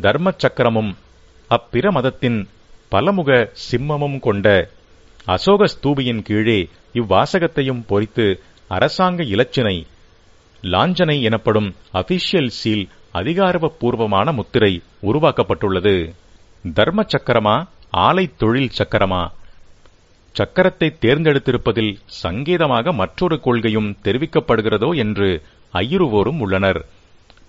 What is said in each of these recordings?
தர்ம சக்கரமும் அப்பிர மதத்தின் பலமுக சிம்மமும் கொண்ட அசோக ஸ்தூபியின் கீழே இவ்வாசகத்தையும் பொறித்து அரசாங்க இலச்சினை லாஞ்சனை எனப்படும் அபிஷியல் சீல் அதிகாரப்பூர்வமான முத்திரை உருவாக்கப்பட்டுள்ளது. தர்ம சக்கரமா ஆலை தொழில் சக்கரமா? சக்கரத்தை தேர்ந்தெடுத்திருப்பதில் சங்கேதமாக மற்றொரு கொள்கையும் தெரிவிக்கப்படுகிறதோ என்று ஐயுறுவோரும் உள்ளனர்.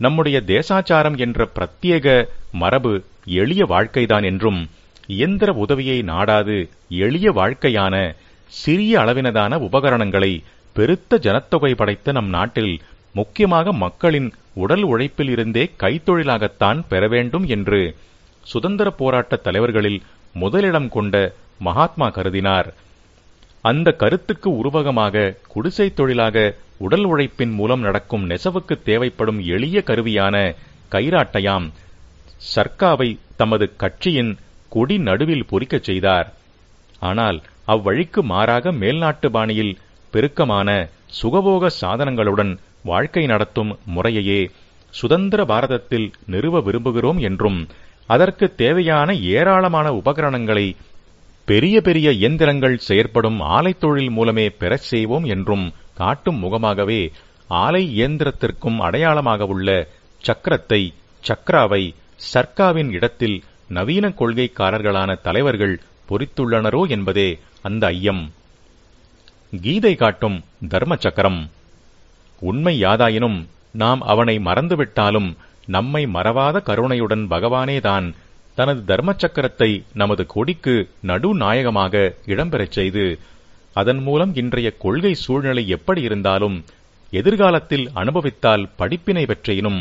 நம்முடைய தேசாச்சாரம் என்ற பிரத்யேக மரபு எளிய வாழ்க்கைதான் என்றும் இயந்திர உதவியை நாடாது எளிய வாழ்க்கையான சிறிய அளவினதான உபகரணங்களை பெருத்த ஜனத்தொகை படைத்த நம் நாட்டில் முக்கியமாக மக்களின் உடல் உழைப்பில் இருந்தே கைத்தொழிலாகத்தான் பெற வேண்டும் என்று சுதந்திர போராட்ட தலைவர்களில் முதலிடம் கொண்ட மகாத்மா கருதினார். அந்த கருத்துக்கு உருவகமாக குடிசை தொழிலாக உடல் உழைப்பின் மூலம் நடக்கும் நெசவுக்கு தேவைப்படும் எளிய கருவியான கைராட்டையாம் சர்க்காவை தமது கட்சியின் கொடி நடுவில் பொறிக்கச் செய்தார். ஆனால் அவ்வழிக்கு மாறாக மேல்நாட்டு பாணியில் பெருக்கமான சுகபோக சாதனங்களுடன் வாழ்க்கை நடத்தும் முறையையே சுதந்திர பாரதத்தில் நிறுவ விரும்புகிறோம் என்றும் அதற்கு தேவையான ஏராளமான உபகரணங்களை பெரிய பெரிய இயந்திரங்கள் செயற்படும் ஆலை தொழில் மூலமே பெறச் செய்வோம் என்றும் காட்டும் முகமாகவே ஆலை இயந்திரத்திற்கும் அடையாளமாக உள்ள சக்கரத்தை சக்ராவை சர்க்காவின் இடத்தில் நவீன கொள்கைக்காரர்களான தலைவர்கள் பொறித்துள்ளனரோ என்பதே அந்த ஐயம். கீதை காட்டும் தர்ம சக்கரம் உண்மை யாதாயினும் நாம் அவனை மறந்துவிட்டாலும் நம்மை மறவாத கருணையுடன் பகவானேதான் தனது தர்ம சக்கரத்தை நமது கொடிக்கு நடுநாயகமாக இடம்பெறச் செய்து அதன் மூலம் இன்றைய கொள்கை சூழ்நிலை எப்படி இருந்தாலும் எதிர்காலத்தில் அனுபவித்தால் படிப்பினை பெற்றேனும்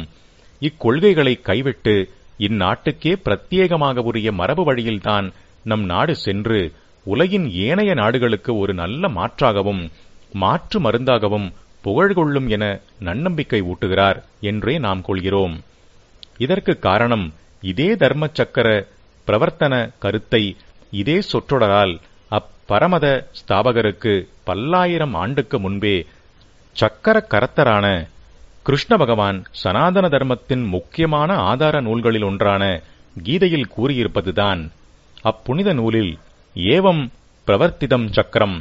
இக்கொள்கைகளை கைவிட்டு இந்நாட்டுக்கே பிரத்யேகமாக உரிய மரபு வழியில்தான் நம் நாடு சென்று உலகின் ஏனைய நாடுகளுக்கு ஒரு நல்ல மாற்றாகவும் மாற்று மருந்தாகவும் புகழ்கொள்ளும் என நன்னம்பிக்கை ஊட்டுகிறார் என்றே நாம் கொள்கிறோம். இதற்கு காரணம் இதே தர்ம சக்கர பிரவர்த்தன கருத்தை இதே சொற்றொடரால் அப்பரமத ஸ்தாபகருக்கு பல்லாயிரம் ஆண்டுக்கு முன்பே சக்கர கரத்தரான கிருஷ்ண பகவான் சனாதன தர்மத்தின் முக்கியமான ஆதார நூல்களில் ஒன்றான கீதையில் கூறியிருப்பதுதான். அப்புனித நூலில் ஏவம் பிரவர்த்திதம் சக்கரம்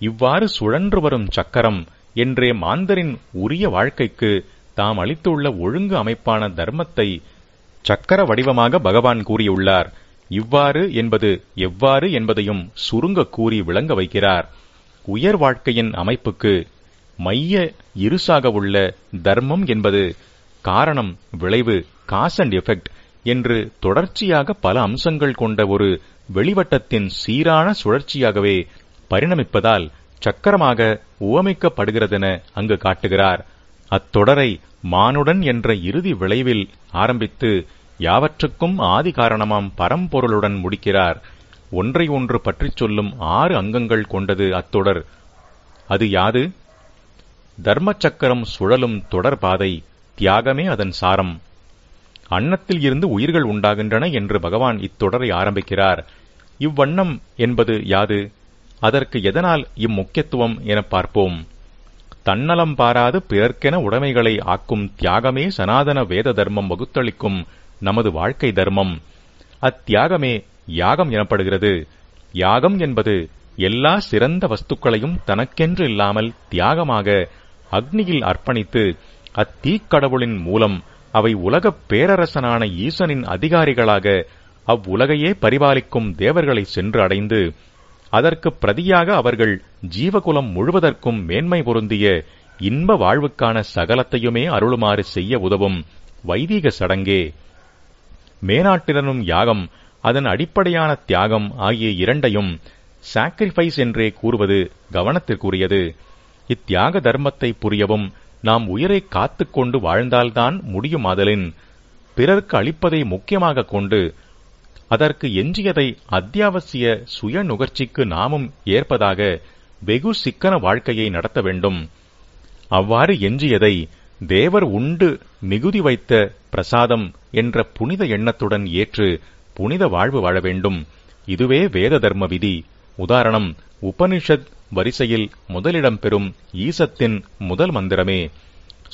இவ்வாறு சுழன்று வரும் சக்கரம் என்றே மாந்தரின் உரிய வாழ்க்கைக்கு தாம் அளித்துள்ள ஒழுங்கு அமைப்பான தர்மத்தை சக்கர வடிவமாக பகவான் கூறியுள்ளார். இவ்வாறு என்பது எவ்வாறு என்பதையும் சுருங்க கூறி விளங்க வைக்கிறார். உயர் வாழ்க்கையின் அமைப்புக்கு மைய இருசாக உள்ள தர்மம் என்பது காரணம் விளைவு காஸ் அண்ட் எஃபெக்ட் என்று தொடர்ச்சியாக பல அம்சங்கள் கொண்ட ஒரு வெளிவட்டத்தின் சீரான சுழற்சியாகவே பரிணமிப்பதால் சக்கரமாக உவமிக்கப்படுகிறதென அங்கு காட்டுகிறார். அத்தொடரை மானுடன் என்ற இறுதி விளைவில் ஆரம்பித்து யாவற்றுக்கும் ஆதி காரணமாம் பரம்பொருளுடன் முடிக்கிறார். ஒன்றை ஒன்று பற்றிச் சொல்லும் ஆறு அங்கங்கள் கொண்டது அத்தொடர். அது யாது? தர்ம சக்கரம் சுழலும் தொடர் பாதை தியாகமே அதன் சாரம். அன்னத்தில் இருந்து உயிர்கள் உண்டாகின்றன என்று பகவான் இத்தொடரை ஆரம்பிக்கிறார். இவ்வண்ணம் என்பது யாது? அதற்கு எதனால் இம்முக்கியத்துவம் என பார்ப்போம். தன்னலம் பாராது பிறர்க்கென உடைமைகளை ஆக்கும் தியாகமே சனாதன வேத தர்மம் வகுத்தளிக்கும் நமது வாழ்க்கை தர்மம். அத்தியாகமே யாகம் எனப்படுகிறது. யாகம் என்பது எல்லா சிறந்த வஸ்துக்களையும் தனக்கென்று இல்லாமல் தியாகமாக அக்னியில் அர்ப்பணித்து அத்தீக்கடவுளின் மூலம் அவை உலகப் பேரரசனான ஈசனின் அதிகாரிகளாக அவ்வுலகையே பரிபாலிக்கும் தேவர்களை சென்று அடைந்து அதற்கு பிரதியாக அவர்கள் ஜீவகுலம் முழுவதற்கும் மேன்மை பொருந்திய இன்ப வாழ்வுக்கான சகலத்தையுமே அருளுமாறு செய்ய உதவும் வைதீக சடங்கே. மேனாட்டிடனும் யாகம் அதன் அடிப்படையான தியாகம் ஆகிய இரண்டையும் சாக்ரிஃபைஸ் என்றே கூறுவது கவனத்திற்குரியது. இத்தியாக தர்மத்தை புரியவும் நாம் உயிரை காத்துக்கொண்டு வாழ்ந்தால்தான் முடியுமாதலின் பிறர்க்கு அளிப்பதை முக்கியமாக கொண்டு அதற்கு எஞ்சியதை அத்தியாவசிய சுய நுகர்ச்சிக்கு நாமும் ஏற்பதாக வெகு சிக்கன வாழ்க்கையை நடத்த வேண்டும். அவ்வாறு எஞ்சியதை தேவர் உண்டு மிகுதி வைத்த பிரசாதம் என்ற புனித எண்ணத்துடன் ஏற்று புனித வாழ்வு வாழ வேண்டும். இதுவே வேத தர்ம விதி. உதாரணம் உபனிஷத் வரிசையில் முதலிடம் பெறும் ஈசத்தின் முதல் மந்திரமே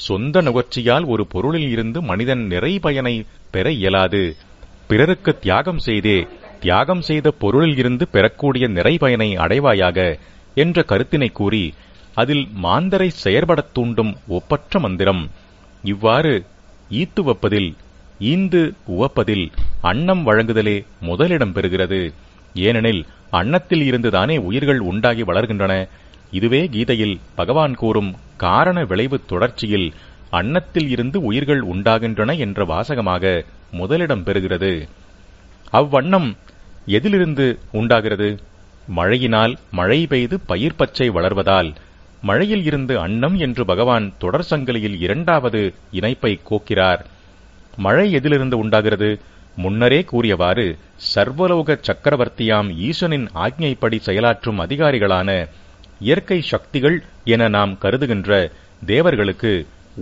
சொந்த நுகர்ச்சியால் ஒரு பொருளில் இருந்து மனிதன் நிறை பயனை பெற இயலாது. பிறருக்கு தியாகம் செய்தே தியாகம் செய்த பொருளில் இருந்து பெறக்கூடிய நிறைபயனை அடைவாயாக என்ற கருத்தினை கூறி அதில் மாந்தரை செயற்படத் தூண்டும் ஒப்பற்ற மந்திரம். இவ்வாறு ஈத்து வப்பதில் ஈந்து உவப்பதில் அன்னம் வழங்குதலே முதலிடம் பெறுகிறது. ஏனெனில் அன்னத்தில் இருந்துதானே உயிர்கள் உண்டாகி வளர்கின்றன. இதுவே கீதையில் பகவான் கூறும் காரண விளைவு தொடர்ச்சியில் அன்னத்தில் இருந்து உயிர்கள் உண்டாகின்றன என்ற வாசகமாக முதலிடம் பெறுகிறது. அவ்வண்ணம் எதிலிருந்து உண்டாகிறது? மழையினால் மழை பெய்து பயிர் பச்சை வளர்வதால் மழையில் இருந்து அன்னம் என்று பகவான் தொடர் சங்கிலியில் இரண்டாவது இணைப்பை கோக்கிறார். மழை எதிலிருந்து உண்டாகிறது? முன்னரே கூறியவாறு சர்வலோக சக்கரவர்த்தியாம் ஈசனின் ஆக்ஞைப்படி செயலாற்றும் அதிகாரிகளான இயற்கை சக்திகள் என நாம் கருதுகின்ற தேவர்களுக்கு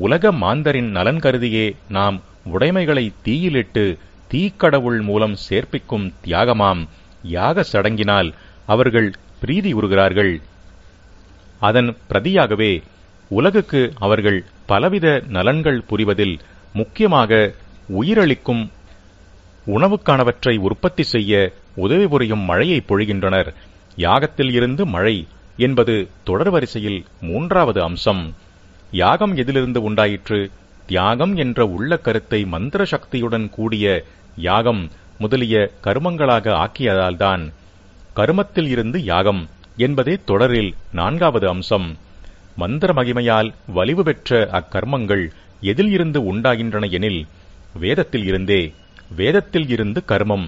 உலக மாந்தரின் நலன் கருதியே நாம் உடைமைகளை தீயிலிட்டு தீக்கடவுள் மூலம் சேர்ப்பிக்கும் தியாகமாம். யாக சடங்கினால் அவர்கள் பிரீதி உறுகிறார்கள். அதன் பிரதியாகவே உலகுக்கு அவர்கள் பலவித நலன்கள் புரிவதில் முக்கியமாக உயிரளிக்கும் உணவுக்கானவற்றை உற்பத்தி செய்ய உதவி புரியும் மழையை பொழிகின்றனர். யாகத்தில் இருந்து மழை என்பது தொடர் வரிசையில் மூன்றாவது அம்சம். யாகம் எதிலிருந்து உண்டாயிற்று? தியாகம் என்ற உள்ள கருத்தை மந்திர சக்தியுடன் கூடிய யாகம் முதலிய கருமங்களாக ஆக்கியதால்தான் கருமத்தில் இருந்து யாகம் என்பதே தொடரில் நான்காவது அம்சம். மந்திர மகிமையால் வலிவு பெற்ற அக்கர்மங்கள் எதில் இருந்து உண்டாகின்றன எனில் வேதத்தில் இருந்தே வேதத்தில் இருந்து கர்மம்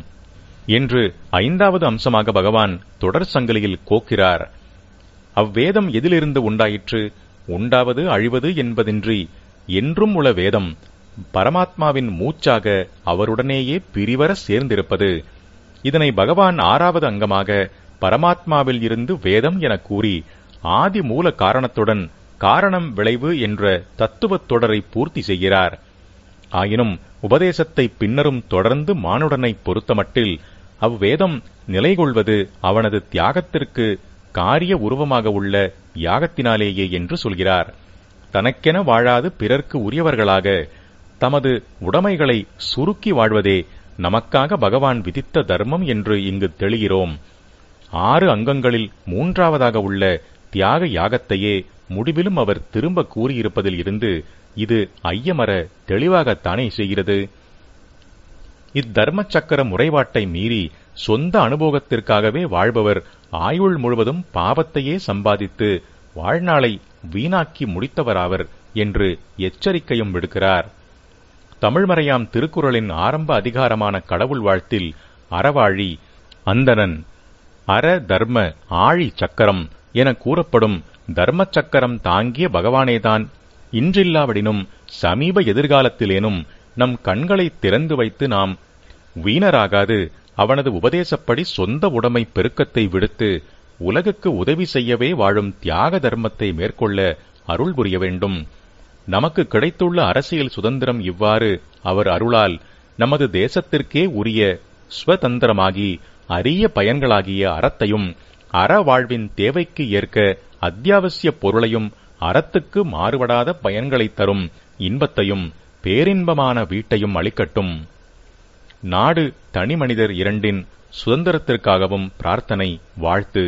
என்று ஐந்தாவது அம்சமாக பகவான் தொடர் சங்கிலியில் கோக்கிறார். அவ்வேதம் எதிலிருந்து உண்டாயிற்று? உண்டாவது அழிவது என்பதின்றி என்றும் உள்ள வேதம் பரமாத்மாவின் மூச்சாக அவருடனேயே பிரிவர சேர்ந்திருப்பது. இதனை பகவான் ஆறாவது அங்கமாக பரமாத்மாவில் இருந்து வேதம் என கூறி ஆதி மூல காரணத்துடன் காரணம் விளைவு என்ற தத்துவத் தொடரை பூர்த்தி செய்கிறார். ஆயினும் உபதேசத்தை பின்னரும் தொடர்ந்து மானுடனை பொறுத்தமட்டில் அவ்வேதம் நிலைகொள்வது அவனது தியாகத்திற்கு காரிய உருவமாக உள்ள யாகத்தினாலேயே என்று சொல்கிறார். தனக்கென வாழாது பிறர்க்கு உரியவர்களாக தமது உடைமைகளை சுருக்கி வாழ்வதே நமக்காக பகவான் விதித்த தர்மம் என்று இங்கு தெளிகிறோம். ஆறு அங்கங்களில் மூன்றாவதாக உள்ள தியாக யாகத்தையே முடிவிலும் அவர் திரும்ப கூறியிருப்பதில் இருந்து இது ஐயமர தெளிவாகத்தானே செய்கிறது. இத்தர்ம சக்கர முறைபாட்டை மீறி சொந்த அனுபவத்திற்காகவே வாழ்பவர் ஆயுள் முழுவதும் பாவத்தையே சம்பாதித்து வாழ்நாளை வீணாக்கி முடித்தவராவர் என்று எச்சரிக்கையும் விடுக்கிறார். தமிழ்மறையாம் திருக்குறளின் ஆரம்ப அதிகாரமான கடவுள் வாழ்த்தில் அறவாழி அந்தணன் அற தர்ம ஆழி சக்கரம் என கூறப்படும் தர்ம சக்கரம் தாங்கிய பகவானேதான் இன்றில்லாவிடினும் சமீப எதிர்காலத்திலேனும் நம் கண்களை திறந்து வைத்து நாம் வீணராகாது அவனது உபதேசப்படி சொந்த உடைமை பெருக்கத்தை விடுத்து உலகுக்கு உதவி செய்யவே வாழும் தியாக தர்மத்தை மேற்கொள்ள அருள் புரிய வேண்டும். நமக்கு கிடைத்துள்ள அரசியல் சுதந்திரம் இவ்வாறு அவர் அருளால் நமது தேசத்திற்கே உரிய ஸ்வதந்திரமாகி அரிய பயன்களாகிய அறத்தையும் அற வாழ்வின் தேவைக்கு ஏற்க அத்தியாவசிய பொருளையும் அறத்துக்கு மாறுபடாத பயன்களைத் தரும் இன்பத்தையும் பேரின்பமான வீட்டையும் அளிக்கட்டும். நாடு தனிமனிதர் இரண்டின் சுதந்திரத்திற்காகவும் பிரார்த்தனை வாழ்த்து.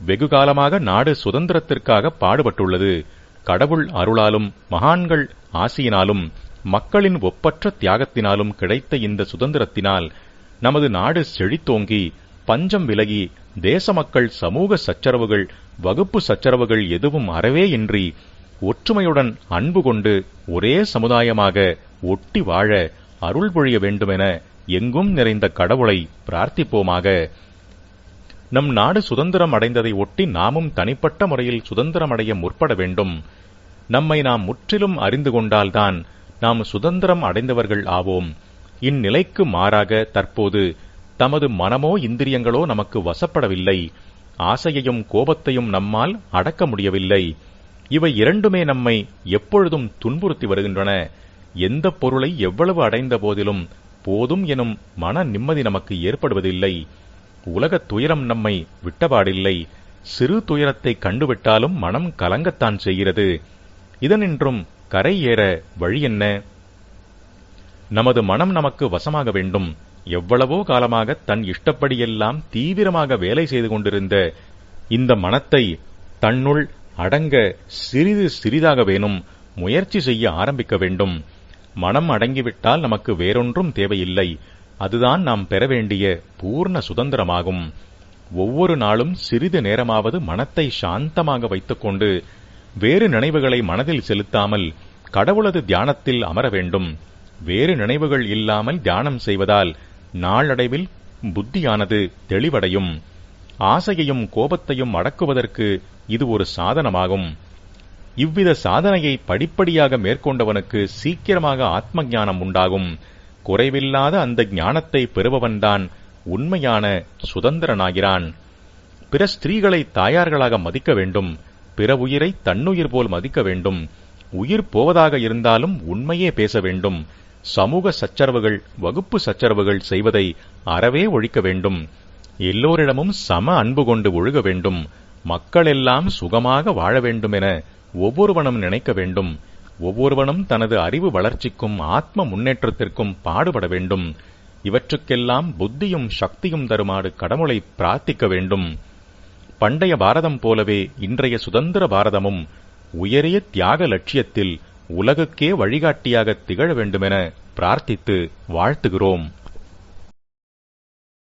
வெகுகாலமாக நாடு சுதந்திரத்திற்காக பாடுபட்டுள்ளது. கடவுள் அருளாலும் மகான்கள் ஆசியினாலும் மக்களின் ஒப்பற்ற தியாகத்தினாலும் கிடைத்த இந்த சுதந்திரத்தினால் நமது நாடு செழித்தோங்கி பஞ்சம் விலகி தேச மக்கள் சமூக சச்சரவுகள் வகுப்பு சச்சரவுகள் எதுவும் அறவே இன்றி ஒற்றுமையுடன் அன்பு கொண்டு ஒரே சமுதாயமாக ஒட்டி வாழ அருள் பொழிய வேண்டுமென எங்கும் நிறைந்த கடவுளை பிரார்த்திப்போமாக. நம் நாடு சுதந்திரம் அடைந்ததை ஒட்டி நாமும் தனிப்பட்ட முறையில் சுதந்திரம் அடைய முற்பட வேண்டும். நம்மை நாம் முற்றிலும் அறிந்து கொண்டால்தான் நாம் சுதந்திரம் அடைந்தவர்கள் ஆவோம். இந்நிலைக்கு மாறாக தற்போது தமது மனமோ இந்திரியங்களோ நமக்கு வசப்படவில்லை. ஆசையையும் கோபத்தையும் நம்மால் அடக்க முடியவில்லை. இவை இரண்டுமே நம்மை எப்பொழுதும் துன்புறுத்தி வருகின்றன. எந்த பொருளை எவ்வளவு அடைந்த போதிலும் போதும் எனும் மன நிம்மதி நமக்கு ஏற்படுவதில்லை. உலகத் துயரம் நம்மை விட்டபாடில்லை. சிறு துயரத்தை கண்டுவிட்டாலும் மனம் கலங்கத்தான் செய்கிறது. இதனின்றும் கரை ஏற வழி என்ன? நமது மனம் நமக்கு வசமாக வேண்டும். எவ்வளவோ காலமாக தன் இஷ்டப்படியெல்லாம் தீவிரமாக வேலை செய்து கொண்டிருந்த இந்த மனத்தை தன்னுள் அடங்க சிறிது சிறிதாக வேணும் முயற்சி செய்ய ஆரம்பிக்க வேண்டும். மனம் அடங்கிவிட்டால் நமக்கு வேறொன்றும் தேவையில்லை. அதுதான் நாம் பெற வேண்டிய பூர்ண சுதந்திரமாகும். ஒவ்வொரு நாளும் சிறிது நேரமாவது மனத்தை சாந்தமாக வைத்துக்கொண்டு வேறு நினைவுகளை மனதில் செலுத்தாமல் கடவுளது தியானத்தில் அமர வேண்டும். வேறு நினைவுகள் இல்லாமல் தியானம் செய்வதால் நாளடைவில் புத்தியானது தெளிவடையும். ஆசையையும் கோபத்தையும் அடக்குவதற்கு இது ஒரு சாதனமாகும். இவ்வித சாதனையை படிப்படியாக மேற்கொண்டவனுக்கு சீக்கிரமாக ஆத்ம ஞானம் உண்டாகும். குறைவில்லாத அந்த ஞானத்தை பெறுபவன்தான் உண்மையான சுதந்திரனாகிறான். பிற ஸ்திரீகளை தாயார்களாக மதிக்க வேண்டும். பிற உயிரை தன்னுயிர் போல் மதிக்க வேண்டும். உயிர் போவதாக இருந்தாலும் உண்மையே பேச வேண்டும். சமூக சச்சரவுகள் வகுப்பு சச்சரவுகள் செய்வதை அறவே ஒழிக்க வேண்டும். எல்லோரிடமும் சம அன்பு கொண்டு ஒழுக வேண்டும். மக்கள் எல்லாம் சுகமாக வாழ வேண்டும் என ஒவ்வொருவனும் நினைக்க வேண்டும். ஒவ்வொருவனும் தனது அறிவு வளர்ச்சிக்கும் ஆத்ம முன்னேற்றத்திற்கும் பாடுபட வேண்டும். இவற்றுக்கெல்லாம் புத்தியும் சக்தியும் தருமாறு கடவுளை பிரார்த்திக்க வேண்டும். பண்டைய பாரதம் போலவே இன்றைய சுதந்திர பாரதமும் உயரிய தியாக லட்சியத்தில் உலகுக்கே வழிகாட்டியாக திகழ வேண்டுமென பிரார்த்தித்து வாழ்த்துகிறோம்.